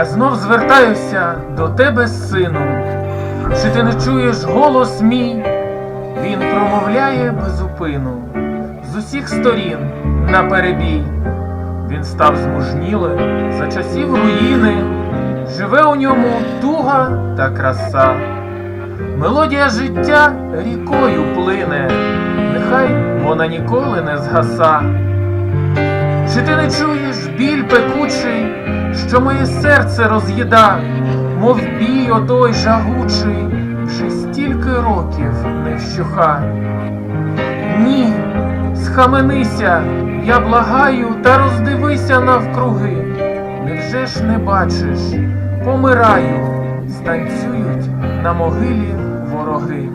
Знов звертаюся до тебе, сину. Чи ти не чуєш голос мій? Він промовляє безупину з усіх сторін на перебій. Він став змужнілим за часів руїни, живе у ньому туга та краса. Мелодія життя рікою плине, нехай вона ніколи не згаса. Чи ти не чуєш біль пекучий, що моє серце роз'їда, мов бій отой жагучий, вже стільки років не вщуха. Ні, схаменися, я благаю, та роздивися навкруги. Невже ж не бачиш, помираю, станцюють на могилі вороги.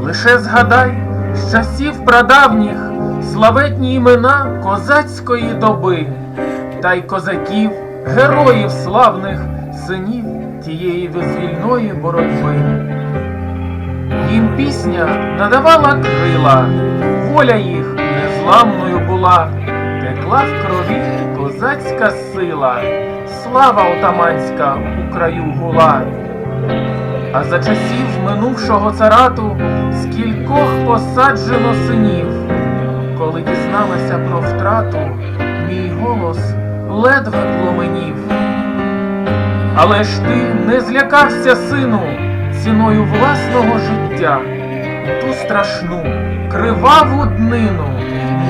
Лише згадай з часів прадавніх славетні імена козацької доби, та й козаків, героїв славних, синів тієї визвільної боротьби. Їм пісня надавала крила, воля їх незламною була, текла в крові козацька сила, слава отаманська у краю гула. А за часів минувшого царату скількох посаджено синів, коли дізналася про втрату, мій голос ледве пломенів. Але ж ти не злякався, сину, ціною власного життя, ту страшну, криваву днину,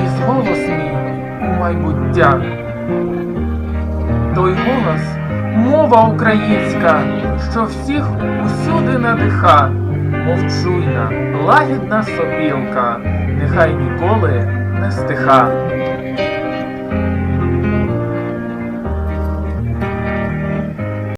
ніс голос мій у майбуття. Той голос мова українська, що всіх усюди надиха, мов чуйна, лагідна сопілка, нехай ніколи не стиха.